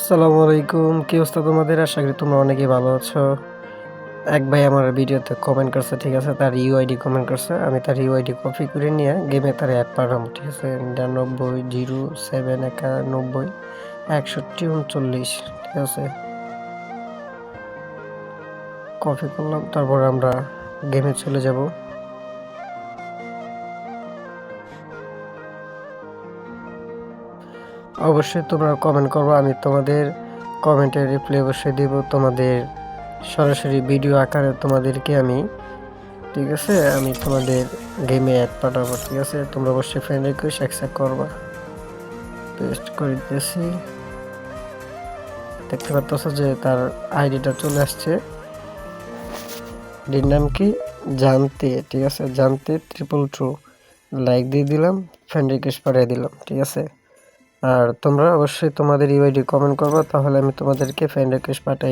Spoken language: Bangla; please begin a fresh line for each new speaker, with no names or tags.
আসসালামু আলাইকুম। কি অবস্থা তোমাদের? আশা করি তোমরা অনেকেই ভালো আছো। এক ভাই আমার ভিডিওতে কমেন্ট করছে, ঠিক আছে? তার ইউআইডি কমেন্ট করছে। আমি তার ইউআইডি কপি করে নিয়ে গেমে তার অ্যাড পাঠাম ঠিক আছে? নিরানব্বই, জিরো সেভেন একানব্বই, একষট্টি, উনচল্লিশ, ঠিক আছে? কপি করলাম, তারপর আমরা গেমে চলে যাব। অবশ্যই তোমরা কমেন্ট করব, আমি তোমাদের কমেন্টের রিপ্লাই অবশ্যই দেব। তোমাদের সরাসরি ভিডিও আকারে তোমাদেরকে আমি, ঠিক আছে? আমি তোমাদের গেমে অ্যাড পাঠাবো, ঠিক আছে? তোমরা অবশ্যই ফ্রেন্ড রিকোয়েস্ট অ্যাকসেপ্ট করবা। পেস্ট করে দিতেছি দেখতে পাচ্ছ যে তার আইডিটা চলে আসছে। এটির নাম কি? জানতে, ঠিক আছে? জানতে ট্রিপল ট্রু লাইক দিয়ে দিলাম ফ্রেন্ড রিকোয়েস্ট পাঠিয়ে দিলাম, ঠিক আছে? আর তোমরা অবশ্যই তোমাদের ইউআইডি কমেন্ট করবা তাহলে আমি তোমাদেরকে ফ্রেন্ড রিকোয়েস্ট পাঠাই।